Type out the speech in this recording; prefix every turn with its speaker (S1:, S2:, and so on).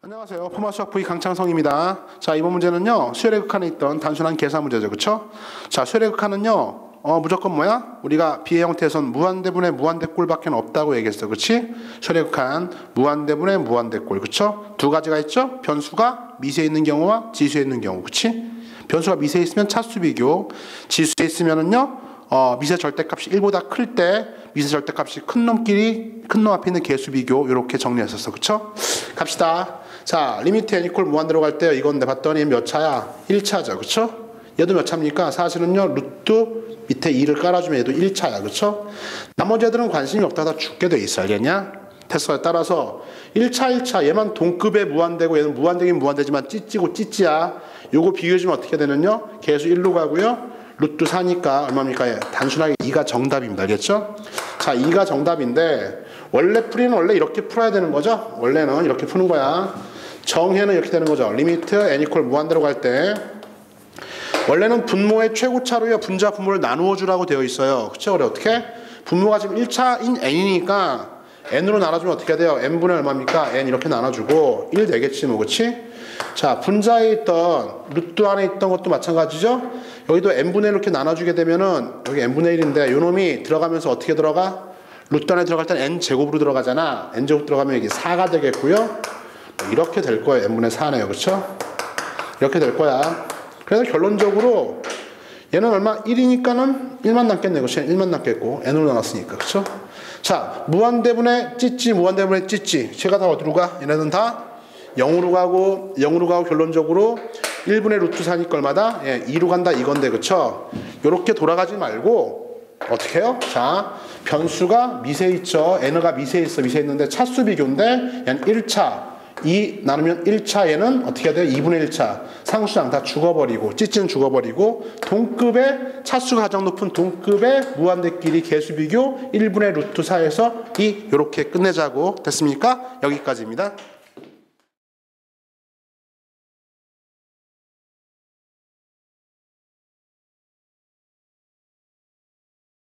S1: 안녕하세요. 포마수학 V 강창성입니다. 자, 이번 문제는요. 수열의 극한에 있던 단순한 계산 문제죠. 그쵸? 자, 수열의 극한은요. 어, 무조건 뭐야? 우리가 비의 형태에선 무한대분의 무한대꼴밖에 없다고 얘기했어. 그치? 수열의 극한, 무한대분의 무한대꼴. 그쵸? 두 가지가 있죠? 변수가 미세에 있는 경우와 지수에 있는 경우. 그치? 변수가 미세에 있으면 차수 비교, 지수에 있으면은요. 어, 미세 절대값이 1보다 클 때 미세 절대값이 큰 놈끼리 큰 놈 앞에 있는 개수 비교 이렇게 정리했었어. 그쵸? 갑시다. 자, 리미트 n 이퀄 무한대로 갈 때 이건데 봤더니 몇 차야? 1차죠. 그쵸? 얘도 몇 차입니까? 사실은요. 루트 밑에 2를 깔아주면 얘도 1차야. 그쵸? 나머지 애들은 관심이 없다. 다 죽게 돼 있어. 알겠냐? 테스트에 따라서 1차 1차 얘만 동급의 무한대고 얘는 무한대긴 무한대지만 찌찌고 찌찌야. 요거 비교해주면 어떻게 되느냐? 개수 1로 가고요. 루트 4니까 얼마입니까? 단순하게 2가 정답입니다. 알겠죠? 자, 2가 정답인데 원래 풀이는 원래 이렇게 풀어야 되는 거죠? 원래는 이렇게 푸는 거야. 정해는 이렇게 되는 거죠. 리미트 n 이퀄 무한대로 갈 때 원래는 분모의 최고차로요 분자 분모를 나누어 주라고 되어 있어요. 그쵸? 그래 어떻게? 분모가 지금 1차인 n이니까 n으로 나눠주면 어떻게 돼요? n분의 얼마입니까? n 이렇게 나눠주고 1 되겠지 뭐 그치? 자 분자에 있던 루트 안에 있던 것도 마찬가지죠? 여기도 n분의 1 이렇게 나눠주게 되면은 여기 n분의 1인데 요 놈이 들어가면서 어떻게 들어가? 루트 안에 들어갈 땐 n제곱으로 들어가잖아 n제곱 들어가면 여기 4가 되겠고요 이렇게 될 거예요 n분의 4네요 그렇죠? 이렇게 될 거야 그래서 결론적으로 얘는 얼마? 1이니까는 1만 남겠네 그렇죠? 1만 남겠고 n으로 나눴으니까 그렇죠? 자 무한대분의 찌찌 무한대분의 찌찌 제가 다 어디로 가? 얘네는 다 0으로 가고 0으로 가고 결론적으로 1분의 루트 4니까 얼마다? 예, 2로 간다 이건데 그쵸? 요렇게 돌아가지 말고 어떻게 해요? 자 변수가 미세 있죠 n가 미세 있어 미세 있는데 차수 비교인데 얘는 1차 2 나누면 1차 얘는 어떻게 해야 돼요? 2분의 1차 상수장 다 죽어버리고 찌찌는 죽어버리고 동급의 차수가 가장 높은 동급의 무한대끼리 개수 비교 1분의 루트 4에서 2 이렇게 끝내자고 됐습니까? 여기까지입니다.